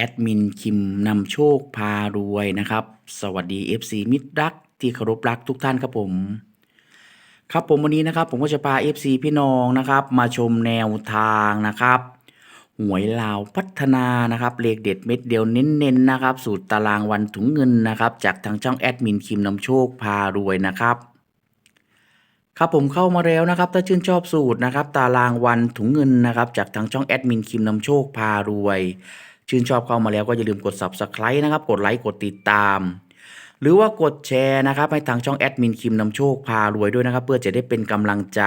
แอดมินคิมนำโชคพารวยนะครับ สวัสดี FC มิตรรักที่เคารพรักทุกท่านครับผม ครับผมวันนี้นะครับ ผมก็จะพา FC พี่น้องนะครับ มาชมแนวทางนะครับหวยลาวพัฒนานะครับเลขเด็ดเม็ดเดียวเน้นๆนะครับ สูตรตารางวันถุงเงินนะครับ จากทางช่องแอดมินคิมนำโชคพารวยนะครับครับผมเข้ามาแล้วนะครับ ถ้าชื่นชอบสูตรนะครับ ตารางวันถุงเงินนะครับ จากทางช่องแอดมินคิมนำโชคพารวย ชื่นชอบเข้ามาแล้วก็อย่าลืมกด subscribe นะครับ กดไลค์ กดติดตาม หรือว่ากดแชร์นะครับ ให้ทางช่องแอดมินคิมนำโชคพารวยด้วยนะครับ เพื่อจะได้เป็นกำลังใจ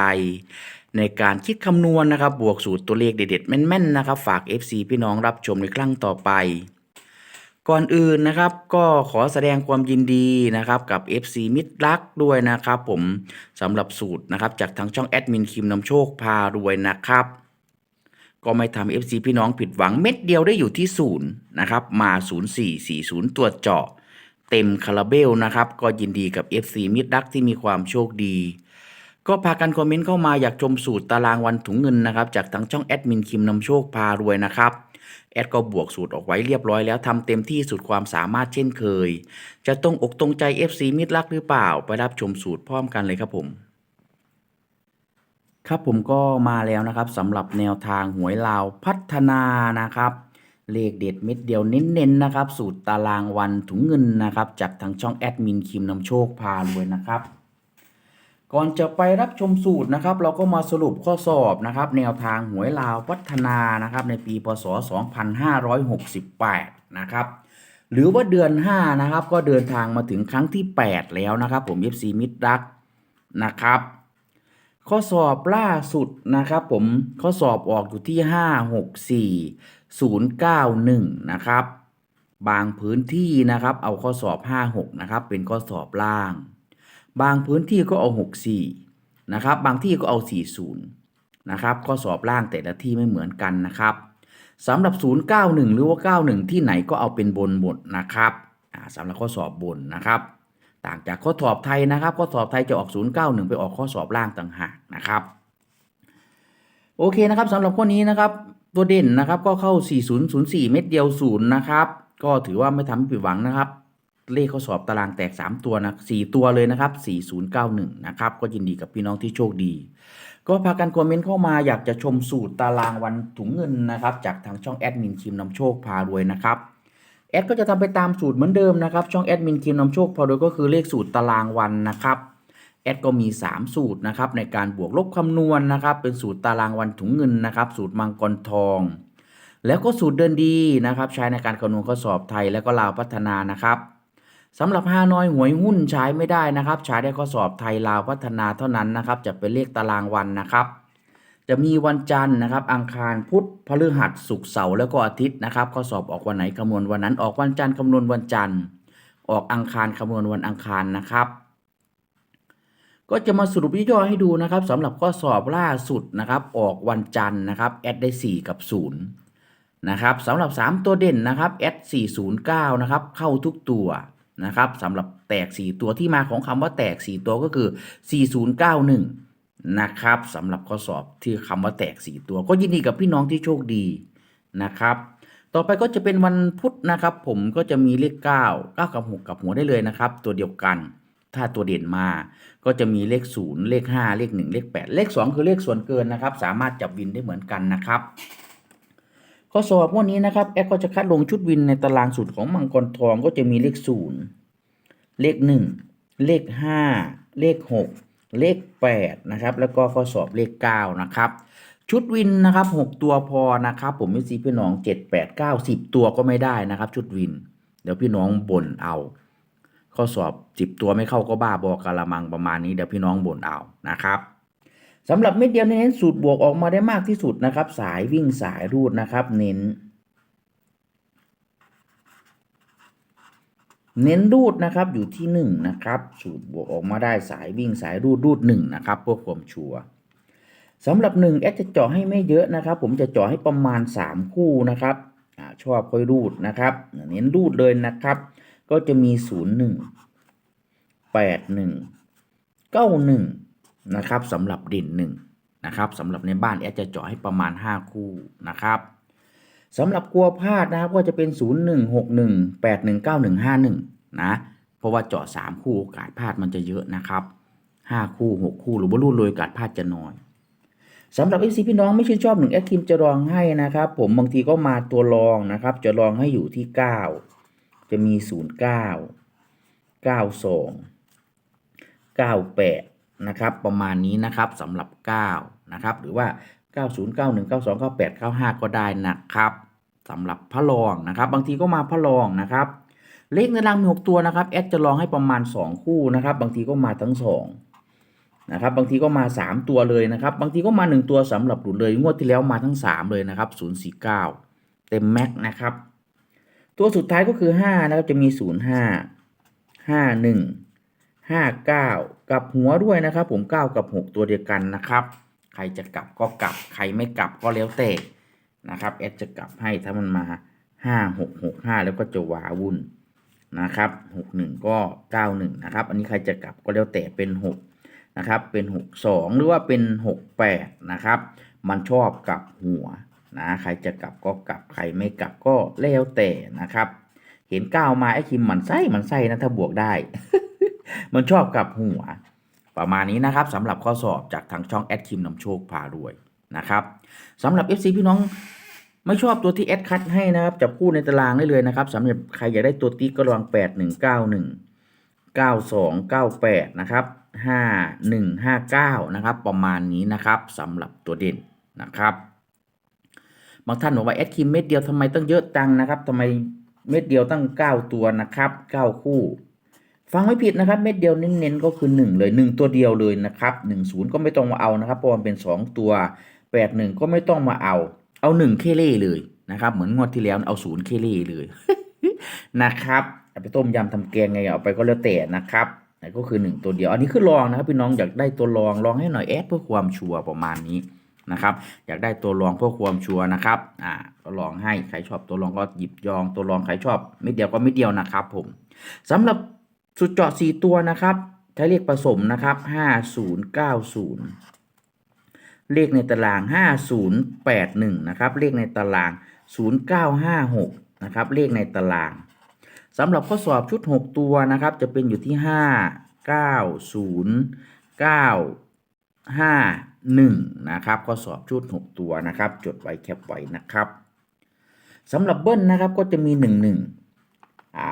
ในการคิดคำนวณนะครับ บวกสูตรตัวเลขเด็ดๆแม่นๆนะครับ ฝาก FC พี่น้องรับชมในครั้งต่อไปก่อนอื่นนะครับก็ขอแสดงความยินดีนะครับกับ FC มิตรรักด้วยนะครับผมสำหรับสูตรนะครับจากทางช่องแอดมินคิมนำโชคพารวยนะครับ ก็ไม่ทำ FC พี่น้องผิดหวังเม็ดเดียวได้อยู่ที่ศูนย์นะครับมา 0440 ตัวเจาะ เต็มคาราเบลนะครับ ก็ยินดีกับ FC มิตรรักที่มีความโชคดี ก็พากันคอมเมนต์เข้ามาอยากชมสูตรตารางวันถุงเงินนะครับ จากทางช่องแอดมินคิมนำโชคพารวยนะครับแอดก็บวกสูตรออกไว้เรียบร้อยแล้วทำเต็มที่สุดความสามารถเช่นเคย จะตรงอกตรงใจ FC มิตรรักหรือเปล่า ไปรับชมสูตรพร้อมกันเลยครับผม ครับผมก็มาแล้วนะครับสำหรับแนวทางหวยลาวพัฒนานะครับ เลขเด็ดเม็ดเดียวเน้นๆนะครับ สูตรตารางวันถุงเงินนะครับ จากทางช่องแอดมินคิมนำโชคพารวยนะครับ ก่อนจะไปรับชมสูตรนะครับ เราก็มาสรุปข้อสอบนะครับ แนวทางหวยลาวพัฒนานะครับ ในปีพศ 2568 นะครับหรือว่าเดือน 5 นะครับ ก็เดินทางมาถึงครั้งที่ 8 แล้วนะครับ ผม FC มิตรรักนะครับ ข้อสอบล่าสุดนะครับผมข้อสอบออกอยู่ที่ 5 6 4 0 9 1 นะครับ บางพื้นที่นะครับ เอาข้อสอบ 56 นะครับ เป็นข้อสอบล่าง บางพื้นที่ก็เอา 64 นะครับ บางที่ก็เอา 40 นะครับ ข้อสอบล่างแต่ละที่ไม่เหมือนกันนะครับสำหรับ 091 หรือว่า 91 ที่ไหนก็เอาเป็นบนหมดนะครับสำหรับข้อสอบบนนะครับ ต่างจากข้อสอบไทยนะครับ ข้อสอบไทยจะออก 091 ไปออกข้อสอบล่างต่างหากนะครับ โอเคนะครับสำหรับข้อนี้นะครับ ตัวเด่นนะครับก็เข้า 4004 เม็ดเดียว0นะครับก็ถือว่าไม่ทำให้ผิดหวังนะครับ เลขข้อสอบตารางแตก 3 ตัวนะ4ตัวเลยนะครับ 4091 นะครับ ก็ยินดีกับพี่น้องที่โชคดี ก็พากันคอมเมนต์เข้ามาอยากจะชมสูตรตารางวันถุงเงินนะครับ จากทางช่องแอดมินคิมนำโชคพารวยนะครับ แอดก็จะทำไปตามสูตรเหมือนเดิมนะครับช่องแอดมินคิมนำโชคพารวยก็คือเลขสูตรตารางวันนะครับแอดก็มี 3 สูตรนะครับในการบวกลบคำนวณนะครับเป็นสูตรตารางวันถุงเงินนะครับสูตรมังกรทอง แล้วก็สูตรเดินดีนะครับใช้ในการคำนวณข้อสอบไทยและก็ลาวพัฒนานะครับสำหรับฮานอยหวยหุ้นใช้ไม่ได้นะครับ ใช้ได้ข้อสอบไทยลาวพัฒนาเท่านั้นนะครับจะเป็นเลขตารางวันนะครับ จะมีวันจันทร์นะครับ อังคารพุธพฤหัสศุกร์เสาร์แล้วก็อาทิตย์นะครับข้อสอบออกวันไหนคำนวณวันนั้นออกวันจันทร์คำนวณวันจันทร์ ออกอังคารคำนวณวันอังคารนะครับ ก็จะมาสรุปย่อให้ดูนะครับสำหรับข้อสอบล่าสุดนะครับ ออกวันจันทร์นะครับแอดได้ 4 กับ 0 นะครับสำหรับ 3 ตัวเด่นนะครับแอด409 นะครับ เข้าทุกตัวนะครับสำหรับแตก 4 ตัวที่มาของคำว่าแตก 4 ตัวก็คือ 4091 นะครับสำหรับข้อสอบที่คำว่าแตก 4 ตัว ก็ยินดีกับพี่น้องที่โชคดีนะครับ ต่อไปก็จะเป็นวันพุธนะครับ ผมก็จะมีเลข 9 9 กับ6กับหัวได้เลยนะครับ ตัวเดียวกัน ถ้าตัวเด่นมา ก็จะมีเลข 0 เลข 5 เลข 1 เลข 8 เลข 2 คือเลขส่วนเกินนะครับ สามารถจับวินได้เหมือนกันนะครับ ข้อสอบวันนี้นะครับแอดก็จะคัดลงชุดวินในตารางสูตรของมังกรทองก็จะมีเลข 0 เลข 1 เลข 5 เลข 6 เลข 8 นะครับ แล้วก็ข้อสอบเลข 9 นะครับ ชุดวินนะครับ 6 ตัวพอนะครับ ผมม่ซีพี่น้อง 7 8 9 10 ตัวก็ไม่ได้นะครับ ชุดวิน เดี๋ยวพี่น้องบ่นเอา ข้อสอบ 10 ตัวไม่เข้าก็บ้าบอกะละมังประมาณนี้เดี๋ยวพี่น้องบ่นเอานะครับสำหรับเม็ดเดียวเน้นสูตรบวกออกมาได้มากที่สุดนะครับ สายวิ่งสายรูดนะครับ เน้น เน้นรูดนะครับอยู่ที่หนึ่งนะครับ สูตรบวกออกมาได้สายวิ่งสายรูดรูดหนึ่งนะครับเพื่อความชัวร์สำหรับหนึ่งแอดจะเจาะให้ไม่เยอะนะครับ ผมจะเจาะให้ประมาณ 3 คู่นะครับอชอบค่อยรูดนะครับ เน้นรูดเลยนะครับ ก็จะมี 0 1 8 1 9 1 นะครับสำหรับด่น1นะครับสำหรับในบ้านแอดจะเจาะให้ประมาณ 5 คู่นะครับ สำหรับกลัวพลาดนะครับก็จะเป็น 0 1 6 1 8 1 9 1 5 1 นะ เพราะว่าเจาะ3คู่โอกาสพลาดมันจะเยอะนะครับ 5 คู่ 6 คู่หรือว่ารูดเลยโอกาสพลาดจะน้อยสำหรับ FC พี่น้องไม่ชื่นชอบหนึ่งแอดคิมจะลองให้นะครับ ผมบางทีก็มาตัวรองนะครับ จะลองให้อยู่ที่ 9 จะมี 0 9 92 98 นะครับ ประมาณนี้นะครับสำหรับ 9 นะครับ หรือว่า 90 91 92 98 95 ก็ได้นะครับสำหรับพระรองนะครับ บางทีก็มาพระรองนะครับ เลขในรางมี 6 ตัวนะครับแอดจะลองให้ประมาณ 2 คู่นะครับ บางทีก็มาทั้ง 2 นะครับ บางทีก็มา 3 ตัวเลยนะครับ บางทีก็มา 1 ตัวสำหรับหลุดเลยงวดที่แล้วมาทั้ง 3 เลยนะครับ 049 เต็มแม็กนะครับ ตัวสุดท้ายก็คือ 5 นะครับจะมี 05 51 59 กับหัวด้วยนะครับ ผม 9 กับ 6 ตัวเดียวกันนะครับ ใครจะกลับก็กลับ ใครไม่กลับก็แล้วแต่นะครับแอดจะกลับให้ถ้ามันมา5 6 6 5แล้วก็จะวาวุ่นนะครับ61ก็91นะครับ อันนี้ใครจะกลับก็แล้วแต่เป็น6นะครับ เป็น62หรือว่าเป็น68นะครับ มันชอบกลับหัวนะใครจะกลับก็กลับใครไม่กลับก็แล้วแต่นะครับ เห็นก้ามาไอ้คิมหมันไส้หมันไส้นะถ้าบวกได้ มันชอบกลับหัว ประมาณนี้นะครับสำหรับข้อสอบจากทางช่องแอดคิมนำโชคพารวยนะครับสำหรับ FC พี่น้องไม่ชอบตัวที่แอดคัดให้นะครับจับคู่ในตารางได้เลยนะครับสำหรับใครอยากได้ตัวติ๊กก็ลอง8 1 9 1 9 2 9 8นะครับ5 1 5 9นะครับประมาณนี้นะครับสำหรับตัวเด่นนะครับบางท่านบอกว่าแอดคิมเม็ดเดียวทำไมต้องเยอะจังนะครับทำไมเม็ดเดียวตั้ง 9 ตัวนะครับ 9 คู่ ฟังไม่ผิดนะครับ เม็ดเดียวเน้นๆก็คือ 1 เลย 1 ตัวเดียวเลยนะครับ1 0 ก็ไม่ต้องมาเอานะครับเพราะมันเป็น 2 ตัว 8 1 ก็ไม่ต้องมาเอา เอา 1 เคเล่เลยนะครับ เหมือนงวดที่แล้วเอา0เคเล่เลยนะครับเอาไปต้มยำทำแกงไงเอาไปก็แล้วแต่นะครับก็คือ 1 ตัวเดียว อันนี้คือลองนะครับพี่น้องอยากได้ตัวลองลองให้หน่อยแอดเพื่อความชัวร์ประมาณนี้นะครับอยากได้ตัวรองเพื่อความชัวร์นะครับอ่าก็ลองให้ใครชอบตัวรองก็หยิบยองตัวรองใครชอบไม่เดียวก็ไม่เดียวนะครับผมสำหรับ สุดเจาะสี่ตัวนะครับใช้เลขผสมนะครับห้าศูนย์เก้าศูนย์เลขในตารางห้าศูนย์แปดหนึ่งนะครับ เลขในตารางศูนย์เก้าห้าหกนะครับ เลขในตาราง สำหรับข้อสอบชุดหกตัวนะครับ จะเป็นอยู่ที่ห้าเก้าศูนย์เก้าห้าหนึ่งนะครับ ข้อสอบชุดหกตัวนะครับ จดไว้แคปไว้นะครับ สำหรับเบิ้ลนะครับก็จะมีหนึ่งหนึ่งอ่า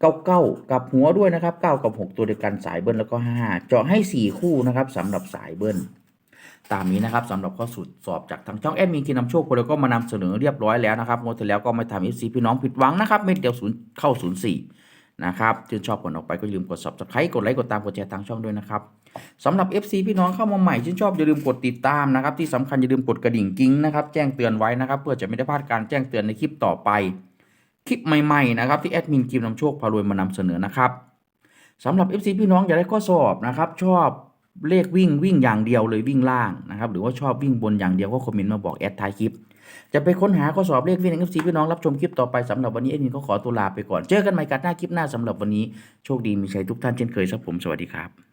เก้าเก้ากับหัวด้วยนะครับเก้ากับหกตัวเดียวกันสายเบิ้ลแล้วก็ห้าเจาะให้สี่คู่นะครับสำหรับสายเบิ้ลตามนี้นะครับสำหรับข้อสุดสอบจากทางช่องแอดมินกินนำโชคพวกเราก็มานำเสนอเรียบร้อยแล้วนะครับงวดที่แล้วก็ไม่ทำเอฟซีพี่น้องผิดหวังนะครับเม็ดเดียวศูนย์เข้าศูนย์สี่นะครับชื่นชอบผลออกไปก็อย่าลืมกด subscribe กดไลค์กดตามกดแชร์ทางช่องด้วยนะครับสำหรับ FC พี่น้องเข้ามาใหม่ชื่นชอบอย่าลืมกดติดตามนะครับที่สำคัญอย่าลืมกดกระดิ่งกิ้งนะครับแจ้งเตือนไว้นะครับเพื่อจะไม่ได้พลาดการแจ้งเตือนในคลิปต่อไป คลิปใหม่ๆนะครับที่แอดมินกิมนำโชคพารวยมานำเสนอนะครับสำหรับ FC พี่น้องอยากได้ข้อสอบนะครับชอบเลขวิ่งวิ่งอย่างเดียวเลยวิ่งล่างนะครับหรือว่าชอบวิ่งบนอย่างเดียวก็คอมเมนต์มาบอกแอดท้ายคลิป จะไปค้นหาข้อสอบเลขวิ่งใน FC พี่น้องรับชมคลิปต่อไปสำหรับวันนี้แอดมินก็ขอตัวลาไปก่อนเจอกันใหม่กันหน้าคลิปหน้าสำหรับวันนี้โชคดีมีชัยทุกท่านเช่นเคยครับผมสวัสดีครับ